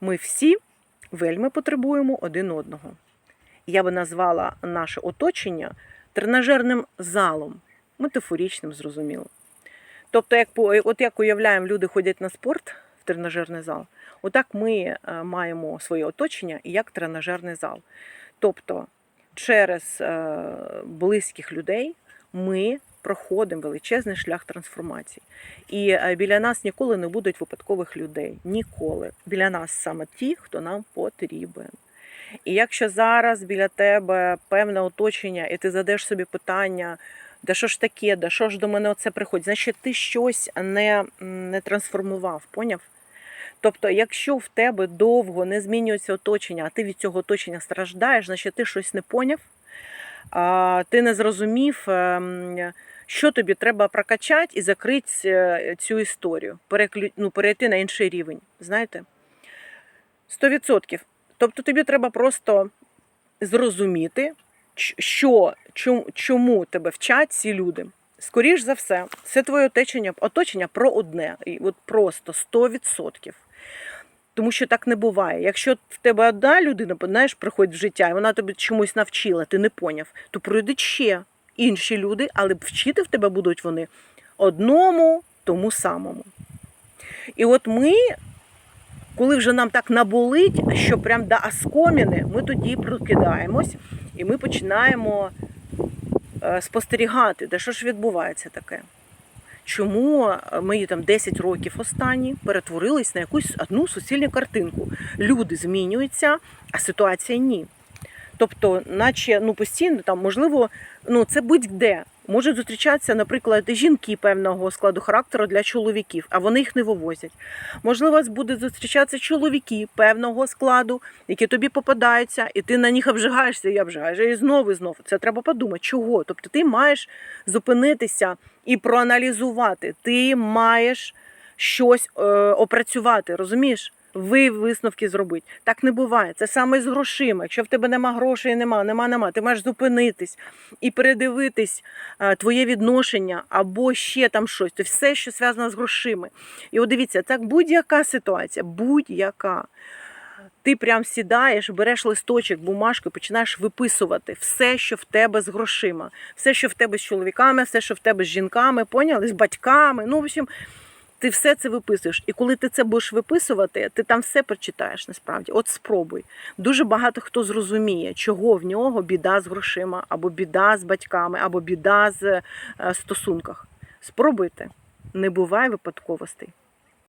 Ми всі вельми потребуємо один одного. Я би назвала наше оточення тренажерним залом, метафорічним, зрозуміло. Тобто, як, от як уявляємо, люди ходять на спорт в тренажерний зал, отак ми е, маємо своє оточення як тренажерний зал. Тобто, через е, близьких людей ми проходимо величезний шлях трансформації. І е, біля нас ніколи не будуть випадкових людей. Ніколи. Біля нас саме ті, хто нам потрібен. І якщо зараз біля тебе певне оточення, і ти задаш собі питання, да що ж таке, да що ж до мене оце приходить, значить ти щось не, не трансформував, поняв? Тобто, якщо в тебе довго не змінюється оточення, а ти від цього оточення страждаєш, значить ти щось не поняв, ти не зрозумів, ем, що тобі треба прокачати і закрити е, цю історію, переклю... ну, перейти на інший рівень. Знаєте? 100%. Тобто тобі треба просто зрозуміти, що, чому, тебе вчать ці люди. Скоріш за все, це твоє оточення, оточення про одне. І от просто 100%. Тому що так не буває. Якщо в тебе одна людина, знаєш, приходить в життя, і вона тобі чомусь навчила, ти не поняв, то прийдуть ще інші люди, але вчити в тебе будуть вони одному тому самому. І от ми, коли вже нам так наболить, що прям до оскоміни, ми тоді прокидаємось і ми починаємо е, спостерігати, де що ж відбувається таке. Чому е, ми там 10 років останні перетворились на якусь одну суцільну картинку? Люди змінюються, а ситуація ні. Тобто, наче ну постійно там, можливо, ну це будь-де. Можуть зустрічатися, наприклад, жінки певного складу характеру для чоловіків, а вони їх не вивозять. Можливо, будуть зустрічатися чоловіки певного складу, які тобі попадаються, і ти на них обжигаєшся і обжигаєш. І знову і знову. Це треба подумати, чого. Тобто ти маєш зупинитися і проаналізувати. Ти маєш щось е, опрацювати, розумієш? Ви висновки зробити. Так не буває. Це саме з грошима. Якщо в тебе нема грошей, нема, нема, нема. Ти маєш зупинитись і передивитись е, твоє відношення або ще там щось. Тобто все, що зв'язано з грошима. І от дивіться, так будь-яка ситуація, будь-яка. Ти прям сідаєш, береш листочок, бумажку починаєш виписувати все, що в тебе з грошима, все, що в тебе з чоловіками, все, що в тебе з жінками, поняли, з батьками. Ну, в общем, ти все це виписуєш. І коли ти це будеш виписувати, ти там все прочитаєш насправді. От спробуй. Дуже багато хто зрозуміє, чого в нього біда з грошима, або біда з батьками, або біда з е, стосунках. Спробуйте. Не буває випадковостей.